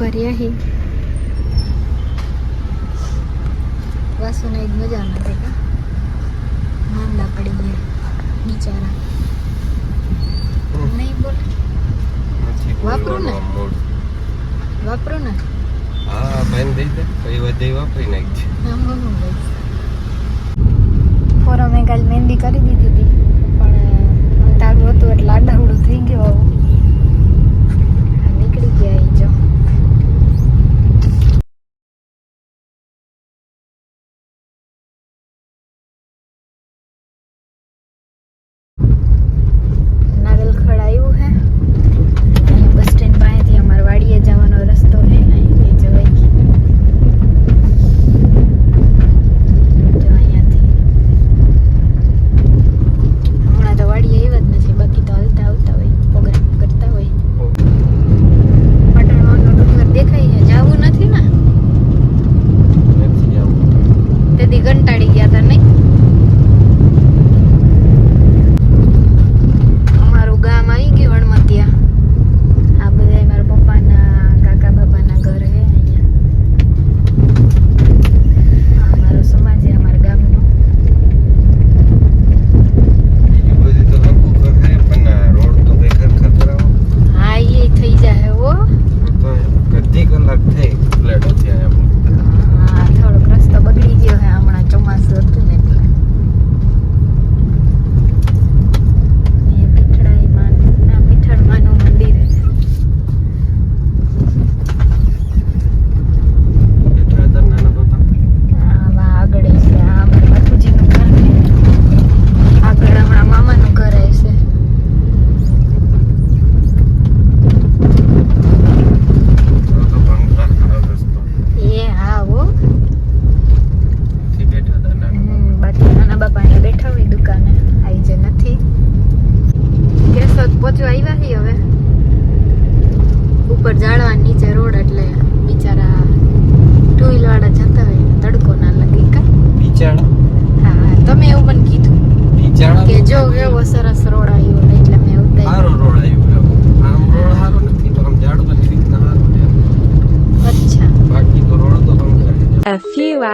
બેહી વાસુને એક મજા નથી કા? માંદા પડી ગયા બિચારા. નહીં બોલ. વાપરું ને? વાપરો ને. હા બેન દઈ દે. કઈ વધે વાપરી નાખજે. ફોરમ કાલ મહેંદી કરી દીધી હતી. પણ તારું હતું એટલે આડાવડું થઈ ગયો આવું.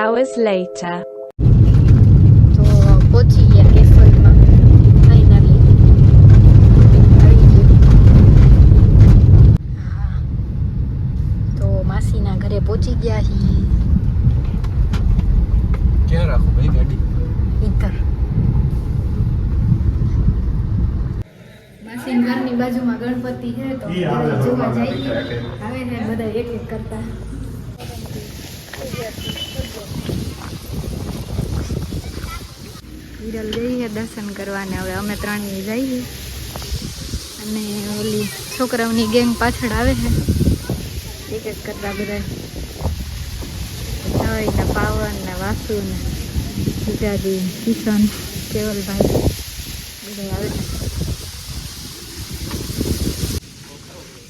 Hours later. તો પહોંચી ગયા ફાઇનલી હા તો માસીના ઘરે પહોંચી ગયા છીએ ક્યાં રાખો ભાઈ ગાડી ઈતર ઘરની બાજુમાં ગણપતિ છે તો જોવા જઈએ આવે ને બધા એક એક કરતા વિરલ જઈએ દર્શન કરવાને. હવે અમે ત્રણેય જઈએ. અને ઓલી છોકરાઓની ગેંગ પાછળ આવે છે. એક એક કરતા બધા જય પાવન ને વાસુ ને જીજાજી, કિશન, કેવલભાઈ, બધા આવે છે.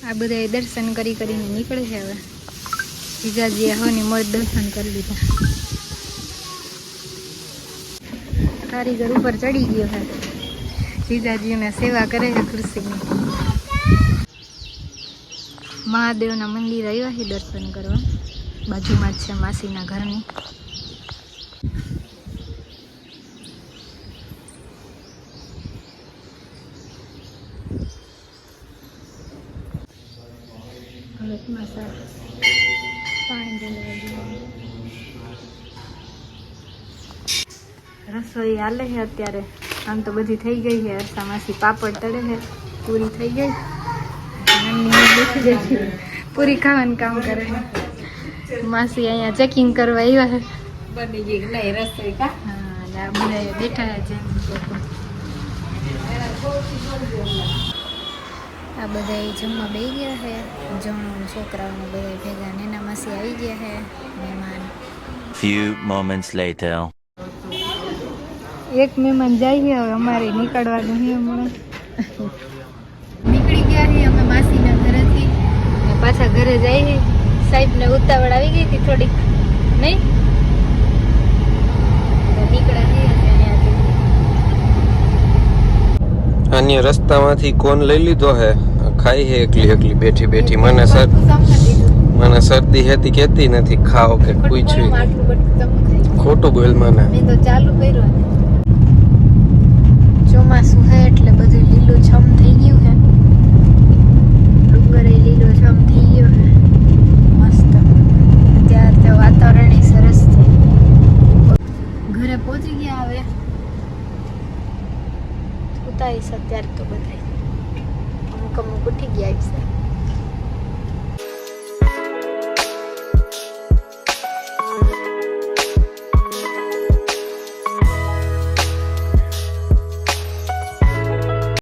આ બધા દર્શન કરી કરીને નીકળે છે હવે. જીજાજીએ હવની મોજ દર્શન કરી લીધા. કારીગર ઉપર ચડી ગયો છે. જીજાજીઓને સેવા કરે છે ખુરશીની. મહાદેવના મંદિર આવ્યા છે દર્શન કરવા. બાજુમાં જ છે માસીના ઘરની. પાણી જલેવા જેવું. રસોઈ હાલે છે અત્યારે. આમ તો બધી થઈ ગઈ છે. અરસામાંથી પાપડ તળે છે. પૂરી થઈ ગઈ. પૂરી ખાવાનું કામ કરે છે. માસી અહીંયા ચેકિંગ કરવા આવ્યા છે. બની ગઈ નહીં રસોઈ કા? હા અને આ બધા બેઠા છે આ બધા જમવા બે ગયા છે. જણો છોકરાઓને બધા ભેગા નેના માસી આવી ગયા છે. મહેમાન. Few moments later. એક મહેમાન જાય છે હવે અમારે નીકળવાનું છે હમણાં. નીકળી ગયા છીએ અમે માસીના ઘરેથી. પાછા ઘરે જઈએ સાહેબને ઉતાવળ આવી ગઈ હતી થોડીક નહીં? અન્ય રસ્તામાંથી કોન લઈ લીધો હે? ખાઈ હે એકલી એકલી બેઠી બેઠી. મને સર મને શરદી હતી કેતી નથી ખાઓ કે પૂછ્યું ખોટું બોલ મને તો ચાલુ કર્યું ચોમાસું છે એટલે બધું લીલું છમ થઈ ગયું છે ડુંગરે લીલો છમ થઈ ગયો છે મસ્ત. અત્યારે તો વાતાવરણ સરસ છે. ઘરે પહોંચી ગયા હવે. ઉતારીશ અત્યારે તો બધા અમુક અમુક ઉઠી ગયા છે.